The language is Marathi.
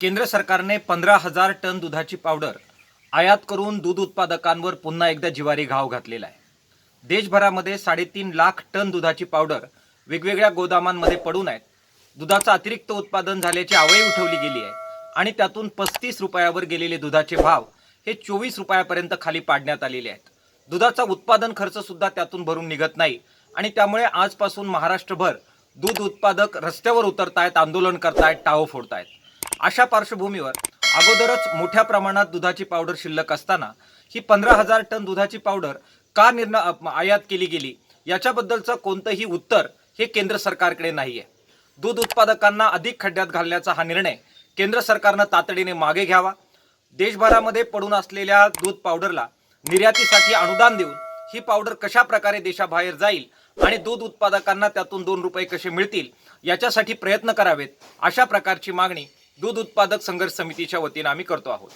केंद्र सरकारने पंधरा हजार टन दुधाची पावडर आयात करून दूध उत्पादकांवर पुन्हा एकदा जिवारी घाव घातलेला आहे. देशभरामध्ये साडेतीन लाख टन दुधाची पावडर वेगवेगळ्या गोदामांमध्ये पडून आहेत. दुधाचं अतिरिक्त उत्पादन झाल्याची आवळी उठवली गेली आहे आणि त्यातून पस्तीस रुपयावर गेलेले दुधाचे भाव हे चोवीस रुपयापर्यंत खाली पाडण्यात आलेले आहेत. दुधाचा उत्पादन खर्च सुद्धा त्यातून भरून निघत नाही आणि त्यामुळे आजपासून महाराष्ट्रभर दूध उत्पादक रस्त्यावर उतरतायत आंदोलन करतायत टाळो फोडतायत. अशा पार्श्वभूमीवर अगोदरच मोठ्या प्रमाणात दुधाची पावडर शिल्लक असताना ही पंधरा हजार टन दुधाची पावडर का निर्णय अप- आयात केली गेली? याच्याबद्दलचं कोणतंही उत्तर हे केंद्र सरकारकडे नाही आहे दूध उत्पादकांना अधिक खड्ड्यात घालण्याचा हा निर्णय केंद्र सरकारनं तातडीने मागे घ्यावा. देशभरामध्ये पडून असलेल्या दूध पावडरला निर्यातीसाठी अनुदान देऊन ही पावडर कशा प्रकारे देशाबाहेर जाईल आणि दूध उत्पादकांना त्यातून दोन रुपये कसे मिळतील याच्यासाठी प्रयत्न करावेत अशा प्रकारची मागणी दूध उत्पादक संघर्ष समितीच्या वतीनं आम्ही करतो आहोत.